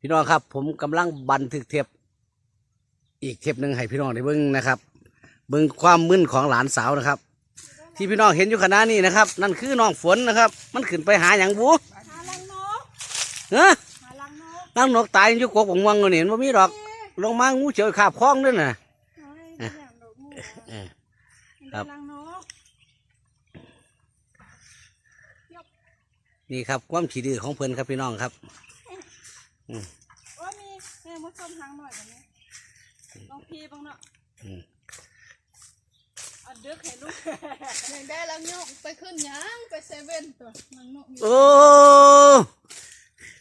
พี่น้องครับ ผมกำลังบันทึกเทปอีกเทปหนึ่งให้พี่น้องได้เบิ้งนะครับเบิ้งความมึนของหลานสาวนะครับ ที่พี่น้องเห็นอยู่ขณะนี้นะครับ นั่นคือน้องฝนนะครับ มันขึ้นไปหาอย่างบูหาลังนกเฮ้หาลังนกนั่งนกตายอยู่กกของวังเงินว่ามีดอก ลงมางูเฉียวขาบคล้องด้วยน่ะเฮ้ยเนี่ยดอกงูเออคหารับลังนกนี่ครับความขี้ดื้อของเพื่อนครับพี่น้องครับ ว่ามีแม่มาชมทางหน่อยแบบนี้ลองพีบ้างเนาะอืมเอาเดือกให้ลูกอยากได้ลังนกไปขึ้นหยังไปเซเว่นตัวลังนกอยู่โอ้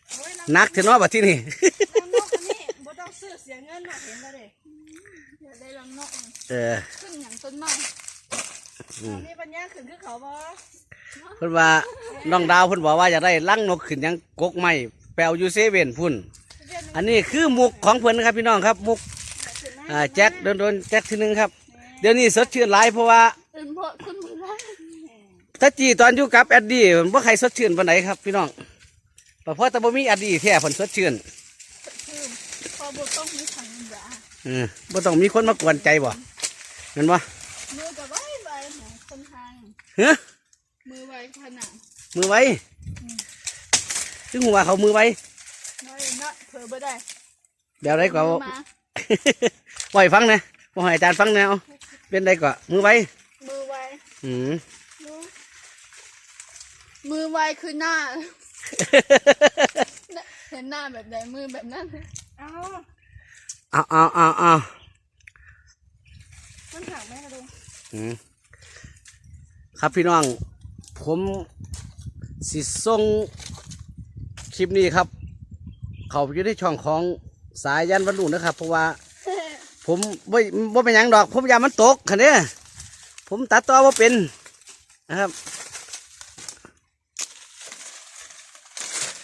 โอ้ยลังนักเถอะเนาะบัดที่นี่ลังนกอันนี้บ่ต้องซื้อเสียเงินเนาะเห็นแล้วเด้อยากได้ลังนกเออขึ้นหยังต้นไม้อืมมีปัญญาขึ้นคือเขาบ่เพิ่นว่าน้องดาวเพิ่นบอกว่าอยากได้ลังนกขึ้นหยังกกไม้ แปลวอยู่เซเว่นพุ่นเรียนอันนี้คือมุกของเพิ่นนะครับพี่น้องครับมุกอ่าแจ็คโดนโดนๆแจ็คทีหนึงครับ เดี๋ยวนี้สดชื่นหลายเพราะว่าเป็นเพราะคุณมือได้ถ้าจีตอนอยู่กับแอดดี้มันบ่ใครสดชื่นปานไหนครับพี่น้องเพราะแต่บ่มีแอดดี้แท้เพิ่นสดชื่นคือพอบุต้องมีถังยาอืมบ่ต้องมีคนมากวนใจบ่เห็นบ่มือกับไว้ไว้หนคนทางเฮ้อมือไว้ผนังมือไว้ ซึ่งหัวาเขามือไว้น้อยน้อยเผลอบ่ได้เดี๋ยวได้ก็มือมาปล่อยฟังนะบ่ให้อาจารย์ฟังแนวเป็นได้ก็มือไว้มือไว้อืมมือไว้คือหน้า เห็นหน้าแบบไหนมือแบบนั้น เอ้าเอาเอาเอาเอามันถังแม่กระดูอืมครับพี่น้อง ผมสิส่ง คลิปนี้ครับ เขาไปอยู่ในช่องของสายยันวันรุ่งนะครับ เพราะว่า ผมบ่บ่เป็นหยังดอก ผมอยากมันตกคันเนี้ยผมตัดต่อว่าเป็นนะครับ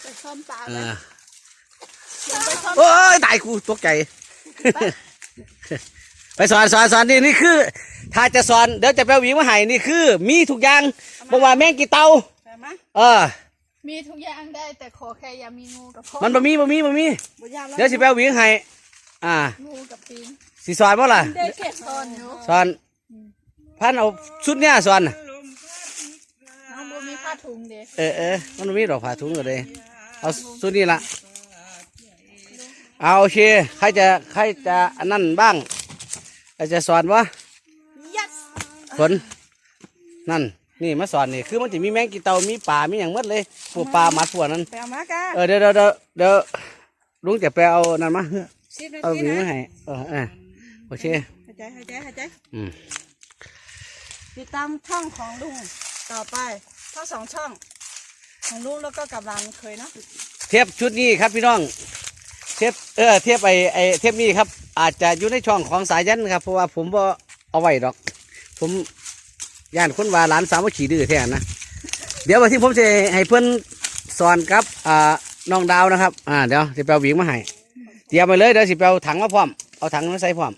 ไปซ่อมตาอ่าไปไปซ่อมโอ้ยตายกูตกใจ ไปสอนสอนสอนนี่นี่คือ ถ้าจะสอนเดี๋ยวจะไปเอาหวีมาให้นี่คือ มีทุกอย่างบอกว่าแมงกี่เตาใช่ไหมเออ มีทุกอย่างได้แต่ขอแค่อย่ามีงูกับพ่อมันบ่มีบ่มีบ่มีบ่ยากแล้วเดี๋ยวสิไปเอาหวีให้อ่างูกับปีนสิสอนบ่ล่ะได้เก็บตอนอยู่สอนพันเอาชุดเนี้ยสอนน่ะน้องบัมีผ้าถุงเด็เออเออมันบ่มีดอกผ้าถุงก็เลยเอาชุดนี้ละเอาโอเคใครจะใครจะอันนั้นบ้างใครจะสอนวะยัดฝนนั่น นี่มาสอนนี่คือมันจะมีแมงกีเตามีป่ามีอย่างหมดเลยพวกปลาหมัดพวกนั้นไปเอามากะเออเดี๋ยวเดี๋ยวเดี๋ยวเดี๋ยวลุงจะไปเอานั่นมาสิบนาเอาทีหวีมานะให้เออเออโอเคหายใจหายใจหายใจอืมติดตามช่องของลุงต่อไปทั้งสองช่อง ของลุงแล้วก็กับหลานเคยเนาะเทียบชุดนี้ครับพี่น้องเทียบเออเทียบไอไอเทียบนี้ครับ อาจจะอยู่ในช่องของสายยันครับเพราะว่าผมบ่เอาไว้ดอก ผม ย่านคนว่าหลานสาวมาขี่ดื้อแท้นะ เดี๋ยววันที่ผมจะให้เพื่อนสอนกับอ่าน้องดาวนะครับ อ่าเดี๋ยวจะไปเอาหวีมาให้เตรียมไปเลยเดี๋ยวสิไปเอาถังมาพร้อมเอาถังมาใส่พร้อม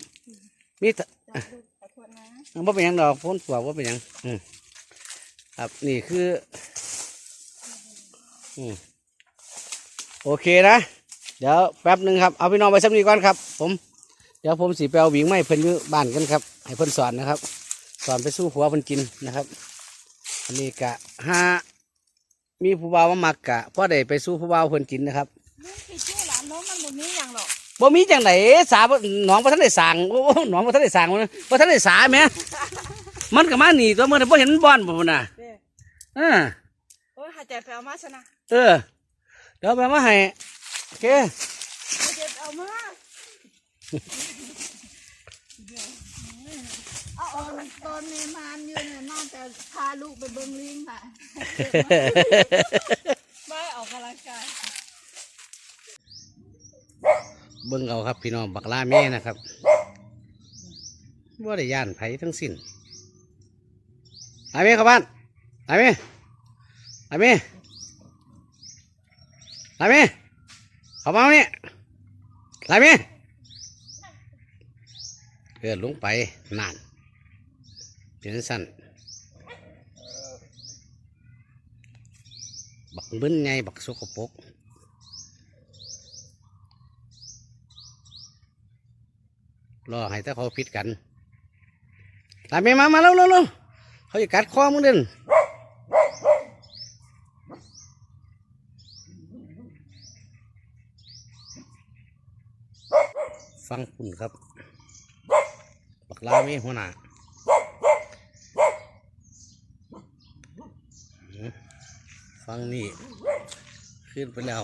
มีถังว่าเป็นยังดอกพ้นปลวกว่าเป็นยังอืมครับนี่คืออืมโอเคนะ เดี๋ยวแป๊บหนึ่งครับเอาพี่น้องไปสักนีก่อนครับ ผม เดี๋ยวผมสีไปเอาหวิงไม้เพิ่นอยู่บ้านกันครับ ให้เพิ่นสอนนะครับ สอนไปสู้หัวเพิ่นกินนะครับอันนี้กะห้ามีผู้บ่าวมามักกะพ่อได้ไปสู้ผู้บ่าวเพิ่นกินนะครับลุงผิดชื่อหลานน้องมันบ่มีอย่างหรอกบ่มีจังไหนสาบ่หนองบ่ทันได้สร้างโอ้หนองบ่ทันได้สร้างมันบ่ทันได้สาแหมมันก็มาหนีตัวมันบ่เห็นบ่อนบ่น่ะเด้เออโอ้ยหายใจไปเอามาชนะเออเดี๋ยวไปมาให้โอเคหายใจไปเอามาเอา ตอนตอนเมมานอยู่เนี่ยน่าจะพาลูกไปเบิ้งลิงค่ะไม่ออกกำลังกายเบิ่งเอาครับ พี่น้องบักลาแม่นะครับว่าได้ย่านไผทั้งสิ้นไอ้แม่เข้าบ้านไอ้แม่ไอ้แม่ไอ้แม่เข้ามาเนี่ยไอ้แม่เกิดลงไปนาน เป็นสั้นบักบึ้นไงบักสุกปกรอให้ถ้าเขาพิดกันตามไมมา มาแล้วแล้วเขาจะกัดคอมึงเด่นฟังคุณครับ บักลาเมหัวหน้า ฟังนี่ขึ้นไปแล้ว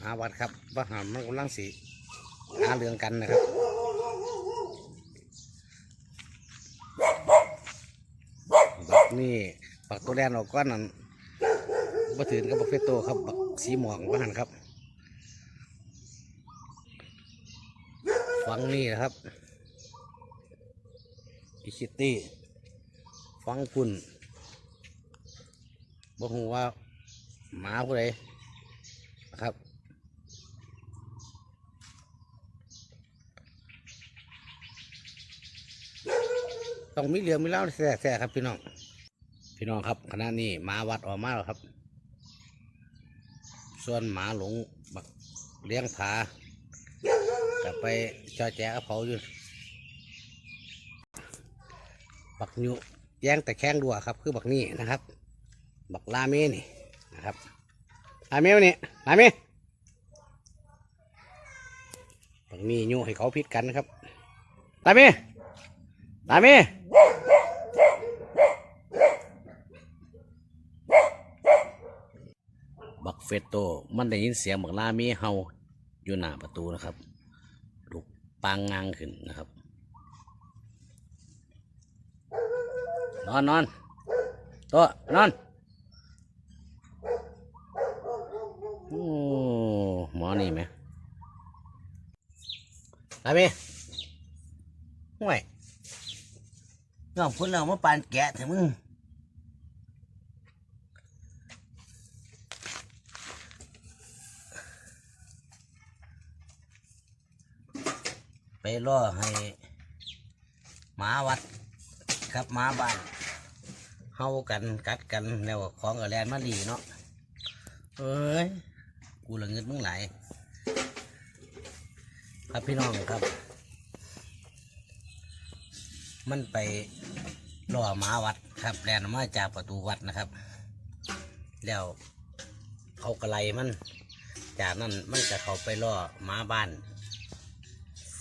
มาวัดครับว่าหามมันกำลังสีหาเรื่องกันนะครับบักนี่บักตัวแดนออกก้อนนั้นมาถือกับบักเฟตโตครับบักสีหมองว่าหันครับฟังนี่นะครับอิชิตี้ฟังคุณ บอกหูว่าหมาผู้ใดนะครับต้องมีเหลืองมีเล่าแท้ๆครับพี่น้อง พี่น้องครับขณะนี้หมาวัดออกมาแล้วครับ ส่วนหมาหลงบักเลี้ยงผาจะไปจอแจกเผาอยู่บักยุแย่งแต่แข้งดัวครับ คือบักนี่นะครับ บักลาเมนี่นะครับลาเมวะนี่ลาเมบักนี่ยุให้เขาพิดกันนะครับลาเมลาเมบักเฟตโตมันได้ยินเสียงบักลาเมเฮาอยู่หน้าประตูนะครับลูกปางงางขึ้นนะครับ นอนนอนตัวนอน โอ้หมอนี่ไหมไปไหมห่วยน้องพุ่นเรามาปานแกะเถอะมึงไปล่อให้หมาวัดครับหมาบ้านเฮากันกัดกันแล้วของกับแลนมาดีเนาะเอ้ย กูละเงินมึงไหลายครับพี่น้องครับ มันไปล่อหมาวัดครับแลนมาจากประตูวัดนะครับ แล้วเขากระไลมัน จากนั้นมันจะเขาไปล่อหมาบ้าน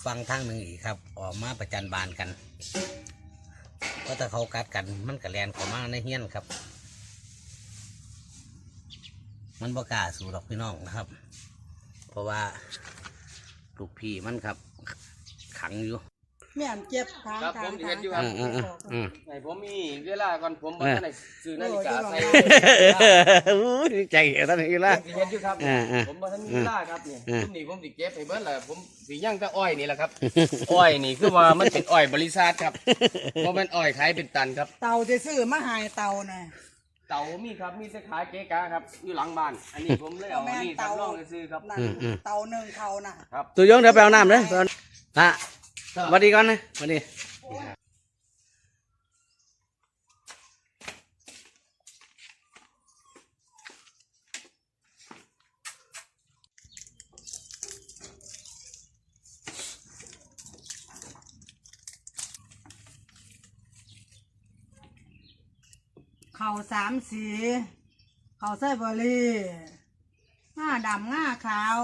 ฟังทางหนึ่งอีกครับ ออกมาประจันบานกันเพราะถ้าเขากัดกันมันกระแลนเขามาในเฮี้ยนครับ มันบ่กล้าสู่ดอกพี่น้องนะครับ เพราะว่าลูกพี่มันครับ ขังอยู่ แม่นเจ็บขาครับขาผมเห็นอยู่คขารับ อืมอืมอืมไอ้ผมมีเวลาก่อนผมบ่ทันได้ซื้อนาฬิกาใส่อู้ยใจเห็นตอนนี้ละ ผมสิเห็นอยู่ครับ อ่าอ่าผมบ่ทันมีเวลาครับนี่อ่า ผมนี่ผมสิเก็บให้เบิดแหละผมสิย่างแต่อ้อยนี่แหละครับ อ้อยนี่คือว่ามันเป็นอ้อยบริษัทครับบ่แม่นอ้อยขายเป็นตันครับ เตาจะซื้อมาใหายเตาน่ะ เตามีครับมีแต่ขายเก๊กาครับอยู่หลังบ้าน อันนี้ผมเลยเอาแม่นนี่เตาทำลองซื้อครับนั่นเตาหนึ่งเขาน่ะ ครับ ตัวยงเดี๋ยวไปเอาน้ำเลยไปเอาอะสวัสดีก่อนนะสวัสดี เขาสามสี เขาใส่บอรี่ง่าดำหน้าขาว